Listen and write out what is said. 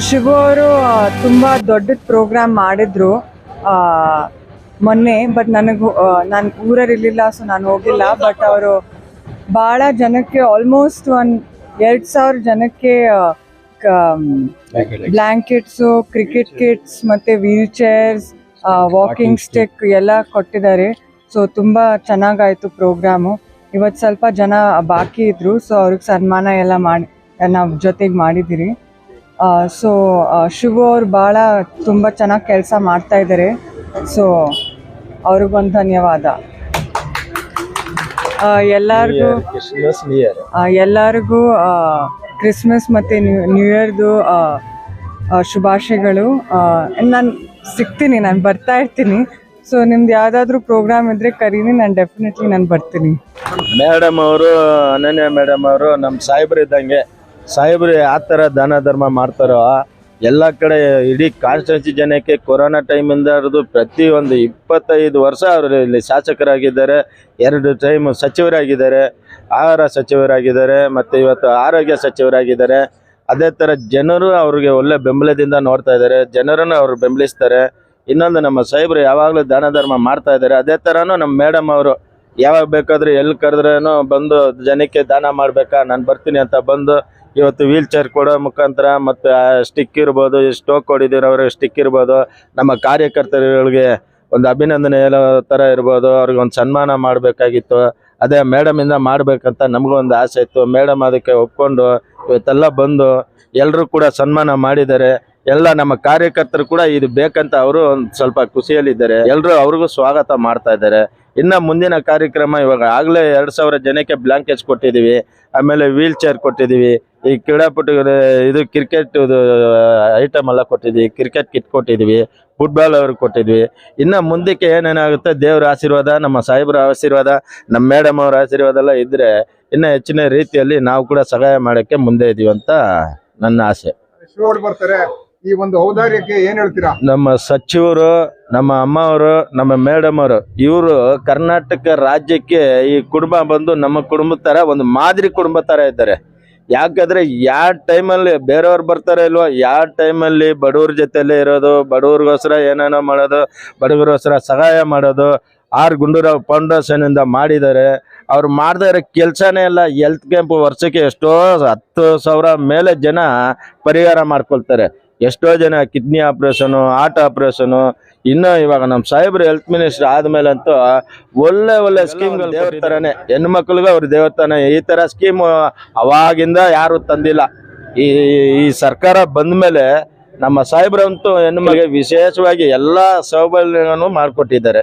ಶಿವು ಅವರು ತುಂಬಾ ದೊಡ್ಡ ಪ್ರೋಗ್ರಾಮ್ ಮಾಡಿದ್ರು. ಆ, ಮೊನ್ನೆ ಬಟ್ ನನಗೆ ನಾನು ಊರಲ್ಲಿರ್ಲಿಲ್ಲ ಸೊ ನಾನು ಹೋಗಿಲ್ಲ ಬಟ್ ಅವರು ಬಹಳ ಜನಕ್ಕೆ ಆಲ್ಮೋಸ್ಟ್ ಒಂದು ಎರಡು ಸಾವಿರ ಜನಕ್ಕೆ ಬ್ಲ್ಯಾಂಕೆಟ್ಸು ಕ್ರಿಕೆಟ್ ಕಿಟ್ಸ್ ಮತ್ತೆ ವೀಲ್ ಚೇರ್ಸ್ ವಾಕಿಂಗ್ ಸ್ಟಿಕ್ ಎಲ್ಲ ಕೊಟ್ಟಿದ್ದಾರೆ. ಸೊ ತುಂಬಾ ಚೆನ್ನಾಗಾಯ್ತು ಪ್ರೋಗ್ರಾಮು ಇವತ್ತು ಸ್ವಲ್ಪ ಜನ ಬಾಕಿ ಇದ್ರು ಸೊ ಅವ್ರಿಗೆ ಸನ್ಮಾನ ಎಲ್ಲ ಮಾಡಿ ನಾವು ಜೊತೆಗೆ ಮಾಡಿದ್ದೀರಿ ಸೊ ಶಿವು ಅವ್ರು ಭಾಳ ತುಂಬ ಚೆನ್ನಾಗಿ ಕೆಲಸ ಮಾಡ್ತಾ ಇದ್ದಾರೆ ಸೊ ಅವ್ರಿಗೊಂದು ಧನ್ಯವಾದ. ಎಲ್ಲರಿಗೂ ಎಲ್ಲರಿಗೂ ಕ್ರಿಸ್ಮಸ್ ಮತ್ತು ನ್ಯೂ ನ್ಯೂ ಇಯರ್ದು ಶುಭಾಶಯಗಳು. ನಾನು ಸಿಗ್ತೀನಿ ನಾನು ಬರ್ತಾ ಇರ್ತೀನಿ. ಸೊ ನಿಮ್ದು ಯಾವುದಾದ್ರೂ ಪ್ರೋಗ್ರಾಮ್ ಇದ್ರೆ ಕರೀನಿ ನಾನು ಡೆಫಿನೆಟ್ಲಿ ನಾನು ಬರ್ತೀನಿ. ಮೇಡಮ್ ಅವರು ಅನನ್ಯ ಮೇಡಮ್ ಅವರು ನಮ್ಮ ಸಾಹೇಬ್ರು ಇದ್ದಂಗೆ ಸಾಹೇಬ್ರು ಯಾವ ಥರ ದಾನ ಧರ್ಮ ಮಾಡ್ತಾರೋ, ಎಲ್ಲ ಕಡೆ ಇಡೀ ಕಾನ್ಸ್ಟಿಟ್ಯೂನ್ಸಿ ಜನಕ್ಕೆ ಕೊರೋನಾ ಟೈಮಿಂದ ಹಿಡಿದು ಒಂದು ಇಪ್ಪತ್ತೈದು ವರ್ಷ ಅವರು ಇಲ್ಲಿ ಶಾಸಕರಾಗಿದ್ದಾರೆ, ಎರಡು ಟೈಮ್ ಸಚಿವರಾಗಿದ್ದಾರೆ, ಆಹಾರ ಸಚಿವರಾಗಿದ್ದಾರೆ, ಮತ್ತು ಇವತ್ತು ಆರೋಗ್ಯ ಸಚಿವರಾಗಿದ್ದಾರೆ. ಅದೇ ಥರ ಜನರು ಅವ್ರಿಗೆ ಒಳ್ಳೆ ಬೆಂಬಲದಿಂದ ನೋಡ್ತಾ ಇದ್ದಾರೆ, ಜನರನ್ನು ಅವರು ಬೆಂಬಲಿಸ್ತಾರೆ. ಇನ್ನೊಂದು ನಮ್ಮ ಸಾಹೇಬ್ರು, ಯಾವಾಗಲೂ ದಾನ ಧರ್ಮ ಮಾಡ್ತಾ ಇದ್ದಾರೆ. ಅದೇ ಥರನೂ ನಮ್ಮ ಮೇಡಮ್ ಅವರು, ಯಾವಾಗ ಬೇಕಾದರೂ ಎಲ್ಲಿ ಕರೆದ್ರೇನು ಬಂದು ಜನಕ್ಕೆ ದಾನ ಮಾಡಬೇಕಾ, ನಾನು ಬರ್ತೀನಿ ಅಂತ ಬಂದು ಇವತ್ತು ವೀಲ್ ಚೇರ್ ಕೊಡೋ ಮುಖಾಂತರ ಮತ್ತು ಸ್ಟಿಕ್ ಇರ್ಬೋದು ಸ್ಟೋಕ್ ಅವ್ರಿಗೆ ಸ್ಟಿಕ್ ಇರ್ಬೋದು, ನಮ್ಮ ಕಾರ್ಯಕರ್ತರುಗಳಿಗೆ ಒಂದು ಅಭಿನಂದನೆ ಹೇಳೋ ಥರ ಇರ್ಬೋದು, ಅವ್ರಿಗೆ ಒಂದು ಸನ್ಮಾನ ಮಾಡಬೇಕಾಗಿತ್ತು. ಅದೇ ಮೇಡಮಿಂದ ಮಾಡಬೇಕಂತ ನಮಗೂ ಒಂದು ಆಸೆ ಇತ್ತು. ಮೇಡಮ್ ಅದಕ್ಕೆ ಒಪ್ಕೊಂಡು ಇವತ್ತೆಲ್ಲ ಬಂದು ಎಲ್ಲರೂ ಕೂಡ ಸನ್ಮಾನ ಮಾಡಿದ್ದಾರೆ. ಎಲ್ಲ ನಮ್ಮ ಕಾರ್ಯಕರ್ತರು ಕೂಡ ಇದು ಬೇಕಂತ ಅವರು ಒಂದು ಸ್ವಲ್ಪ ಖುಷಿಯಲ್ಲಿದ್ದಾರೆ. ಎಲ್ಲರೂ ಅವ್ರಿಗೂ ಸ್ವಾಗತ ಮಾಡ್ತಾ ಇದ್ದಾರೆ. ಇನ್ನು ಮುಂದಿನ ಕಾರ್ಯಕ್ರಮ ಇವಾಗ ಆಗಲೇ ಎರಡು ಸಾವಿರ ಜನಕ್ಕೆ ಬ್ಲಾಂಕೆಟ್ಸ್ ಕೊಟ್ಟಿದ್ದೀವಿ. ಆಮೇಲೆ ವೀಲ್ ಚೇರ್ ಕೊಟ್ಟಿದ್ದೀವಿ. ಈ ಕ್ರೀಡಾಪಟುಗಳ ಇದು ಕ್ರಿಕೆಟ್ ಐಟಮ್ ಎಲ್ಲ ಕೊಟ್ಟಿದ್ವಿ. ಕ್ರಿಕೆಟ್ ಕಿಟ್ ಕೊಟ್ಟಿದ್ವಿ. ಫುಟ್ಬಾಲ್ ಅವ್ರಿಗೆ ಕೊಟ್ಟಿದ್ವಿ. ಇನ್ನು ಮುಂದಕ್ಕೆ ಏನೇನಾಗುತ್ತೆ? ದೇವರ ಆಶೀರ್ವಾದ ನಮ್ಮ ಸಾಹೇಬ್ರ ಆಶೀರ್ವಾದ ನಮ್ಮ ಮೇಡಮ್ ಅವರ ಆಶೀರ್ವಾದ ಎಲ್ಲ ಇದ್ರೆ ಇನ್ನ ಹೆಚ್ಚಿನ ರೀತಿಯಲ್ಲಿ ನಾವು ಕೂಡ ಸಹಾಯ ಮಾಡೋಕ್ಕೆ ಮುಂದೆ ಇದೀವಿ ಅಂತ ನನ್ನ ಆಸೆ. ಬರ್ತಾರೆ. ಈ ಒಂದು ಔದಾರ್ಯಕ್ಕೆ ಏನ್ ಹೇಳ್ತೀರಾ? ನಮ್ಮ ಸಚಿವರು ನಮ್ಮ ಅಮ್ಮವರು ನಮ್ಮ ಮೇಡಮ್ ಅವರು ಇವರು ಕರ್ನಾಟಕ ರಾಜ್ಯಕ್ಕೆ ಈ ಕುಟುಂಬ ಬಂದು ನಮ್ಮ ಕುಟುಂಬದ ತರ ಒಂದು ಮಾದರಿ ಕುಟುಂಬ ತರ ಇದ್ದಾರೆ. ಯಾಕಂದ್ರೆ ಯಾವ ಟೈಮಲ್ಲಿ ಬೇರೆಯವ್ರು ಬರ್ತಾರೆ ಇಲ್ವೋ? ಯಾವ ಟೈಮಲ್ಲಿ ಬಡವ್ರ ಜೊತೆಲೇ ಇರೋದು, ಬಡವ್ರಿಗೋಸ್ಕರ ಏನೇನೋ ಮಾಡೋದು, ಬಡವರಿಗೋಸ್ಕರ ಸಹಾಯ ಮಾಡೋದು, ಆರ್ ಗುಂಡೂರಾವ್ ಫೌಂಡೇಶನ್ ಇಂದ ಮಾಡಿದ್ದಾರೆ. ಅವ್ರು ಮಾಡ್ತಾ ಇರೋ ಕೆಲಸನೇ ಇಲ್ಲ ಹೆಲ್ತ್ ಕ್ಯಾಂಪ್ ವರ್ಷಕ್ಕೆ ಎಷ್ಟೋ ಹತ್ತು ಸಾವಿರ ಮೇಲೆ ಜನ ಪರಿಹಾರ ಮಾಡ್ಕೊಳ್ತಾರೆ. ಎಷ್ಟೋ ಜನ ಕಿಡ್ನಿ ಆಪ್ರೇಷನು ಹಾರ್ಟ್ ಆಪ್ರೇಷನು ಇನ್ನು ಇವಾಗ ನಮ್ಮ ಸಾಹೇಬ್ರು ಹೆಲ್ತ್ ಮಿನಿಸ್ಟರ್ ಆದ್ಮೇಲೆ ಅಂತೂ ಒಳ್ಳೆ ಒಳ್ಳೆ ಸ್ಕೀಮ್ಗಳು ದೇವ್ರ ಥರನೇ ಹೆಣ್ಣು ಮಕ್ಳಿಗೂ ಅವ್ರ ದೇವತಾನೆ ಈ ಥರ ಸ್ಕೀಮ್ ಅವಾಗಿಂದ ಯಾರು ತಂದಿಲ್ಲ. ಈ ಈ ಸರ್ಕಾರ ಬಂದ್ಮೇಲೆ ನಮ್ಮ ಸಾಹೇಬ್ರಂತೂ ಹೆಣ್ಣು ಮಗ ವಿಶೇಷವಾಗಿ ಎಲ್ಲ ಸೌಲಭ್ಯಗಳನ್ನು ಮಾಡಿಕೊಟ್ಟಿದ್ದಾರೆ.